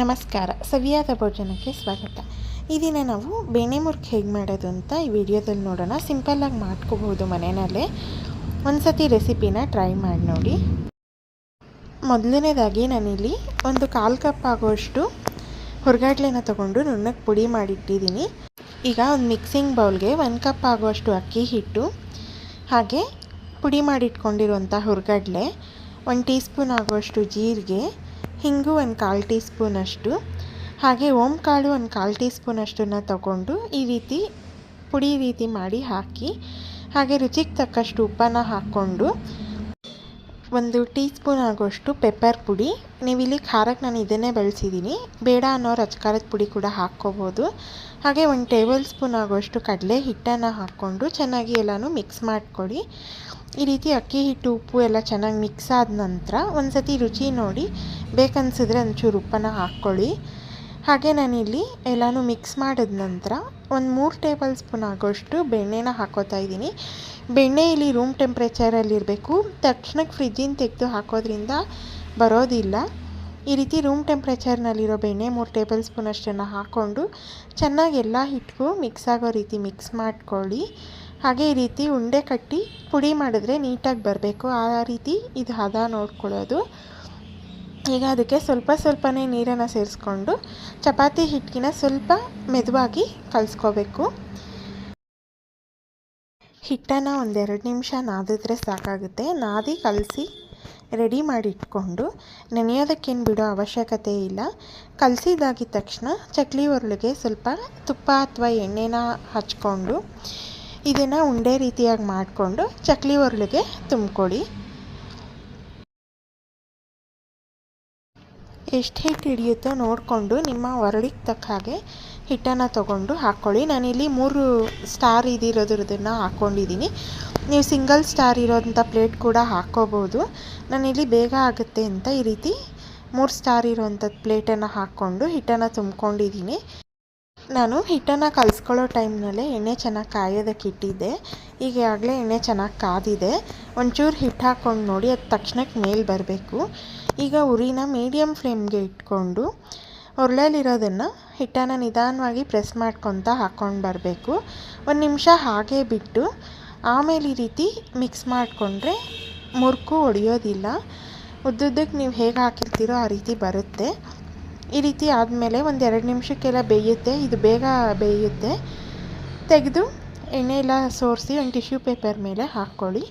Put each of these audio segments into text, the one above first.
ನಮಸ್ಕಾರ. ಸವಿಯಾದ ಭೋಜನಕ್ಕೆ ಸ್ವಾಗತ. ಈ ದಿನ ನಾವು ಬೇಣೆ ಮುರ್ಕ್ ಹೇಗೆ ಮಾಡೋದು ಅಂತ ಈ ವಿಡಿಯೋದಲ್ಲಿ ನೋಡೋಣ. ಸಿಂಪಲ್ಲಾಗಿ ಮಾಡ್ಕೋಬೋದು ಮನೆಯಲ್ಲೇ. ಒಂದು ಸತಿ ರೆಸಿಪಿನ ಟ್ರೈ ಮಾಡಿ ನೋಡಿ. ಮೊದಲನೇದಾಗಿ ನಾನಿಲ್ಲಿ ಒಂದು ಕಾಲು ಕಪ್ ಆಗೋಷ್ಟು ಹುರ್ಗಡ್ಲೆನ ತೊಗೊಂಡು ನುಣ್ಣಕ್ಕೆ ಪುಡಿ ಮಾಡಿಟ್ಟಿದ್ದೀನಿ. ಈಗ ಒಂದು ಮಿಕ್ಸಿಂಗ್ ಬೌಲ್ಗೆ ಒಂದು ಕಪ್ ಆಗುವಷ್ಟು ಅಕ್ಕಿ ಹಿಟ್ಟು, ಹಾಗೆ ಪುಡಿ ಮಾಡಿಟ್ಕೊಂಡಿರುವಂಥ ಹುರ್ಗಡ್ಲೆ, ಒಂದು ಟೀ ಸ್ಪೂನ್ ಆಗುವಷ್ಟು ಜೀರಿಗೆ ಹಿಂಗು ಒಂದು ಕಾಲು ಟೀ ಸ್ಪೂನಷ್ಟು ಹಾಗೆ ಓಂ ಕಾಳು ಒಂದು ಕಾಲು ಟೀ ಸ್ಪೂನಷ್ಟನ್ನು ತಗೊಂಡು ಈ ರೀತಿ ಪುಡಿ ರೀತಿ ಮಾಡಿ ಹಾಕಿ, ಹಾಗೆ ರುಚಿಗೆ ತಕ್ಕಷ್ಟು ಉಪ್ಪನ್ನು ಹಾಕ್ಕೊಂಡು ಒಂದು ಟೀ ಸ್ಪೂನ್ ಆಗೋಷ್ಟು ಪೆಪ್ಪರ್ ಪುಡಿ. ನೀವಿಲ್ಲಿ ಖಾರಕ್ಕೆ ನಾನು ಇದನ್ನೇ ಬಳಸಿದ್ದೀನಿ. ಬೇಡ ಅನ್ನೋ ಅಚ್ಕಾರದ ಪುಡಿ ಕೂಡ ಹಾಕ್ಕೋಬೋದು. ಹಾಗೆ ಒಂದು ಟೇಬಲ್ ಸ್ಪೂನ್ ಆಗೋಷ್ಟು ಕಡಲೆ ಹಿಟ್ಟನ್ನು ಹಾಕ್ಕೊಂಡು ಚೆನ್ನಾಗಿ ಎಲ್ಲನೂ ಮಿಕ್ಸ್ ಮಾಡಿಕೊಡಿ ಈ ರೀತಿ ಅಕ್ಕಿ ಹಿಟ್ಟು ಉಪ್ಪು ಎಲ್ಲ ಚೆನ್ನಾಗಿ ಮಿಕ್ಸ್ ಆದ ನಂತರ ಒಂದು ಸತಿ ರುಚಿ ನೋಡಿ, ಬೇಕನ್ಸಿದ್ರೆ ಒಂಚೂರು ಉಪ್ಪನ್ನು ಹಾಕ್ಕೊಳ್ಳಿ. ಹಾಗೆ ನಾನಿಲ್ಲಿ ಎಲ್ಲನೂ ಮಿಕ್ಸ್ ಮಾಡಿದ ನಂತರ ಒಂದು ಮೂರು ಟೇಬಲ್ ಸ್ಪೂನ್ ಆಗೋಷ್ಟು ಬೆಣ್ಣೆನ ಹಾಕೋತಾ ಇದ್ದೀನಿ. ಬೆಣ್ಣೆ ಇಲ್ಲಿ ರೂಮ್ ಟೆಂಪ್ರೇಚರಲ್ಲಿರಬೇಕು ತಕ್ಷಣಕ್ಕೆ ಫ್ರಿಜ್ಜಿನ ತೆಗೆದು ಹಾಕೋದ್ರಿಂದ ಬರೋದಿಲ್ಲ. ಈ ರೀತಿ ರೂಮ್ ಟೆಂಪ್ರೇಚರ್ನಲ್ಲಿರೋ ಬೆಣ್ಣೆ ಮೂರು ಟೇಬಲ್ ಸ್ಪೂನ್ ಅಷ್ಟನ್ನು ಹಾಕ್ಕೊಂಡು ಚೆನ್ನಾಗಿ ಎಲ್ಲ ಹಿಟ್ಟಿಗೂ ಮಿಕ್ಸ್ ಆಗೋ ರೀತಿ ಮಿಕ್ಸ್ ಮಾಡ್ಕೊಳ್ಳಿ. ಹಾಗೆ ಈ ರೀತಿ ಉಂಡೆ ಕಟ್ಟಿ ಪುಡಿ ಮಾಡಿದ್ರೆ ನೀಟಾಗಿ ಬರಬೇಕು. ಆ ರೀತಿ ಇದು ಹದ ನೋಡ್ಕೊಳ್ಳೋದು. ಈಗ ಅದಕ್ಕೆ ಸ್ವಲ್ಪ ಸ್ವಲ್ಪನೇ ನೀರನ್ನು ಸೇರಿಸ್ಕೊಂಡು ಚಪಾತಿ ಹಿಟ್ಟಿನ ಸ್ವಲ್ಪ ಮೆದುವಾಗಿ ಕಲಿಸ್ಕೋಬೇಕು. ಹಿಟ್ಟನ್ನು ಒಂದೆರಡು ನಿಮಿಷ ನಾದಿದ್ರೆ ಸಾಕಾಗುತ್ತೆ. ನಾದಿ ಕಲಸಿ ರೆಡಿ ಮಾಡಿ ಇಟ್ಕೊಂಡು ನೆನೆಯೋದಕ್ಕೇನು ಬಿಡೋ ಅವಶ್ಯಕತೆ ಇಲ್ಲ. ಕಲಸಿದಾಗಿದ ತಕ್ಷಣ ಚಕ್ಲಿ ಒರಳಿಗೆ ಸ್ವಲ್ಪ ತುಪ್ಪ ಅಥವಾ ಎಣ್ಣೆನ ಹಚ್ಕೊಂಡು ಇದನ್ನು ಉಂಡೆ ರೀತಿಯಾಗಿ ಮಾಡಿಕೊಂಡು ಚಕ್ಲಿ ಒರಳಿಗೆ ತುಂಬಿಕೊಡಿ. ಎಷ್ಟು ಹಿಟ್ಟು ಹಿಡಿಯುತ್ತೋ ನೋಡಿಕೊಂಡು ನಿಮ್ಮ ಒರಳಿಗೆ ತಕ್ಕ ಹಾಗೆ ಹಿಟ್ಟನ್ನು ತೊಗೊಂಡು ಹಾಕ್ಕೊಳ್ಳಿ. ನಾನಿಲ್ಲಿ ಮೂರು ಸ್ಟಾರ್ ಇದಿರೋದ್ರದನ್ನು ಹಾಕ್ಕೊಂಡಿದ್ದೀನಿ. ನೀವು ಸಿಂಗಲ್ ಸ್ಟಾರ್ ಇರೋಂಥ ಪ್ಲೇಟ್ ಕೂಡ ಹಾಕ್ಕೋಬೋದು. ನಾನಿಲ್ಲಿ ಬೇಗ ಆಗುತ್ತೆ ಅಂತ ಈ ರೀತಿ ಮೂರು ಸ್ಟಾರ್ ಇರೋವಂಥದ್ದು ಪ್ಲೇಟನ್ನು ಹಾಕ್ಕೊಂಡು ಹಿಟ್ಟನ್ನು ತುಂಬ್ಕೊಂಡಿದ್ದೀನಿ. ನಾನು ಹಿಟ್ಟನ್ನು ಕಲಿಸ್ಕೊಳ್ಳೋ ಟೈಮ್ನಲ್ಲೇ ಎಣ್ಣೆ ಚೆನ್ನಾಗಿ ಕಾಯೋದಕ್ಕೆ ಇಟ್ಟಿದ್ದೆ. ಈಗ ಆಗಲೇ ಎಣ್ಣೆ ಚೆನ್ನಾಗಿ ಕಾದಿದೆ. ಒಂಚೂರು ಹಿಟ್ಟು ಹಾಕ್ಕೊಂಡು ನೋಡಿ ಅದು ತಕ್ಷಣಕ್ಕೆ ಮೇಲೆ ಬರಬೇಕು. ಈಗ ಉರಿನ ಮೀಡಿಯಮ್ ಫ್ಲೇಮ್ಗೆ ಇಟ್ಕೊಂಡು ಒರಳಲ್ಲಿರೋದನ್ನು ಹಿಟ್ಟನ್ನು ನಿಧಾನವಾಗಿ ಪ್ರೆಸ್ ಮಾಡ್ಕೊತ ಹಾಕ್ಕೊಂಡು ಬರಬೇಕು. ಒಂದು ನಿಮಿಷ ಹಾಗೇ ಬಿಟ್ಟು ಆಮೇಲೆ ಈ ರೀತಿ ಮಿಕ್ಸ್ ಮಾಡಿಕೊಂಡ್ರೆ ಮುರುಕು ಹೊಡೆಯೋದಿಲ್ಲ ಉದ್ದುದ್ದಕ್ಕೆ ನೀವು ಹೇಗೆ ಹಾಕಿರ್ತೀರೋ ಆ ರೀತಿ ಬರುತ್ತೆ. ಈ ರೀತಿ ಆದಮೇಲೆ ಒಂದು ಎರಡು ನಿಮಿಷಕ್ಕೆಲ್ಲ ಬೇಯುತ್ತೆ. ಇದು ಬೇಗ ಬೇಯುತ್ತೆ. ತೆಗೆದು ಎಣ್ಣೆ ಎಲ್ಲ ಸೋರಿಸಿ ಒಂದು ಟಿಶ್ಯೂ ಪೇಪರ್ ಮೇಲೆ ಹಾಕ್ಕೊಳ್ಳಿ.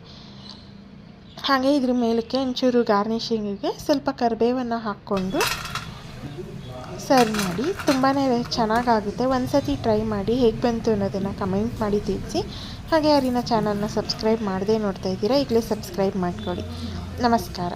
ಹಾಗೆ ಇದ್ರ ಮೇಲಕ್ಕೆ ಒಂಚೂರು ಗಾರ್ನಿಷಿಂಗಿಗೆ ಸ್ವಲ್ಪ ಕರಿಬೇವನ್ನು ಹಾಕ್ಕೊಂಡು ಸರ್ವ್ ಮಾಡಿ. ತುಂಬಾ ಚೆನ್ನಾಗಾಗುತ್ತೆ. ಒಂದು ಸತಿ ಟ್ರೈ ಮಾಡಿ ಹೇಗೆ ಬಂತು ಅನ್ನೋದನ್ನು ಕಮೆಂಟ್ ಮಾಡಿ ತಿಳಿಸಿ. ಹಾಗೆ ಯಾರಿನ ಚಾನಲ್ನ ಸಬ್ಸ್ಕ್ರೈಬ್ ಮಾಡದೇ ನೋಡ್ತಾ ಇದ್ದೀರಾ, ಈಗಲೇ ಸಬ್ಸ್ಕ್ರೈಬ್ ಮಾಡ್ಕೊಳ್ಳಿ. ನಮಸ್ಕಾರ.